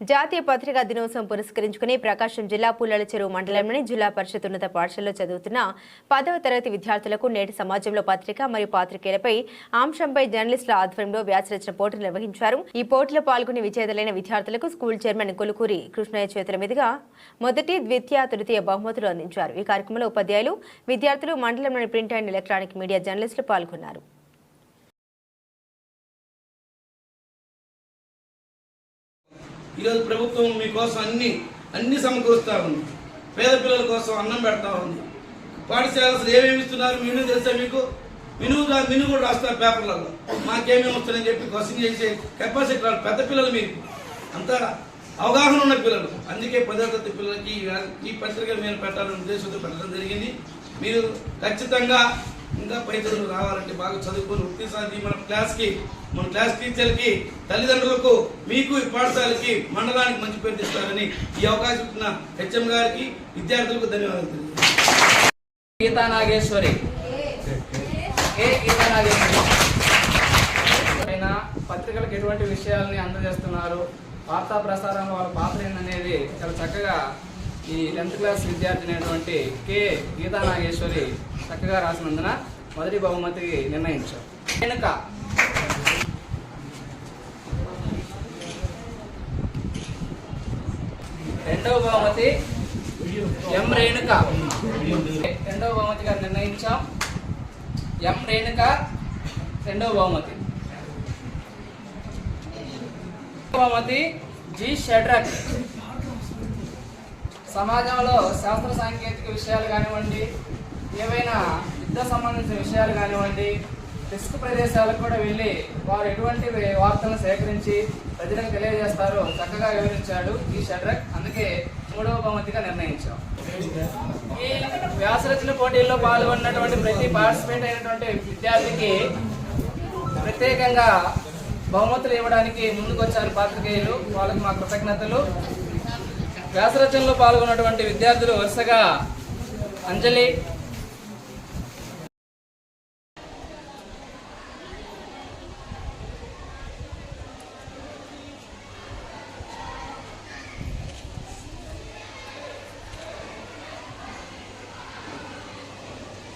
జాతీయ పత్రికా దినోత్సవం పురస్కరించుకుని ప్రకాశం జిల్లా పుల్లల చెరువు మండలంలోని జిల్లా పరిషత్ ఉన్నత పాఠశాలలో చదువుతున్న పదవ తరగతి విద్యార్థులకు నేటి సమాజంలో పత్రిక మరియు పాత్రికేయులపై అంశంపై జర్నలిస్టుల ఆధ్వర్యంలో వ్యాసరచన పోటీలు నిర్వహించారు. ఈ పోటీలో పాల్గొని విజేతలైన విద్యార్థులకు స్కూల్ చైర్మన్ కొలుకూరి కృష్ణయ్య చేతుల మీదుగా మొదటి ద్వితీయ తృతీయ బహుమతులు అందించారు. ఈ కార్యక్రమంలో ఉపాధ్యాయులు విద్యార్థులు మండలంలోని ప్రింట్ అండ్ ఎలక్ట్రానిక్ మీడియా జర్నలిస్టులు పాల్గొన్నారు. ఈరోజు ప్రభుత్వం మీకోసం అన్ని అన్ని సమకూరుస్తా ఉంది. పేద పిల్లల కోసం అన్నం పెడతా ఉంది. పాఠశాలలు ఏమేమి ఇస్తున్నారు? మెనూ తెలుసా మీకు? మెనూ రా- మెనూ కూడా రాస్తారు పేపర్లలో. మాకేమేమి వస్తుందని చెప్పి క్వశ్చన్ చేసే కెపాసిటీ రాదు. పెద్ద పిల్లలు మీరు. అంత అవగాహన ఉన్న పిల్లలు. అందుకే పదో తరగతి పిల్లలకి ఈ పత్రికలు మీరు పెట్టాలనే ఉద్దేశంతో పెట్టడం జరిగింది. మీరు ఖచ్చితంగా ఇంకా పై చదువులు రావాలంటే బాగా చదువుకొని వృత్తి సాధి మన క్లాస్కి మన క్లాస్ టీచర్కి తల్లిదండ్రులకు మీకు ఈ పాఠశాలకి మండలానికి మంచి పేరు తెస్తారని ఈ అవకాశం ఇచ్చిన హెచ్ఎం గారికి విద్యార్థులకు ధన్యవాదాలు గీతా నాగేశ్వరి. ఏ గీతా నాగేశ్వరి? ఆయన పత్రికలకు ఎటువంటి విషయాలని అందజేస్తున్నారు? వార్తా ప్రసారంలో వాళ్ళ పాత్ర ఏంటనేది చాలా చక్కగా ఈ టెన్త్ క్లాస్ విద్యార్థి అయినటువంటి కె గీతా నాగేశ్వరి చక్కగా రాసినందున మొదటి బహుమతికి నిర్ణయించాం వెనుక. రెండవ బహుమతి ఎం రేణుక. రెండవ బహుమతిగా నిర్ణయించాం. ఎం రేణుక రెండవ బహుమతి. బహుమతి జి షడ్రక్. సమాజంలో శాస్త్ర సాంకేతిక విషయాలు కానివ్వండి ఏవైనా యుద్ధ సంబంధించిన విషయాలు కానివ్వండి రిస్క్ ప్రదేశాలకు కూడా వెళ్ళి వారు ఎటువంటి వార్తలను సేకరించి ప్రజలకు తెలియజేస్తారో చక్కగా వివరించాడు ఈ షడ్రక్. అందుకే మూడవ బహుమతిగా నిర్ణయించాం. ఈ వ్యాసరచన పోటీల్లో పాల్గొన్నటువంటి ప్రతి పార్టిసిపేట్ అయినటువంటి విద్యార్థికి ప్రత్యేకంగా బహుమతులు ఇవ్వడానికి ముందుకొచ్చారు పాత్రికేయులు. వాళ్ళకి మా కృతజ్ఞతలు. వ్యాసరచనలో పాల్గొన్నటువంటి విద్యార్థులు వరుసగా అంజలి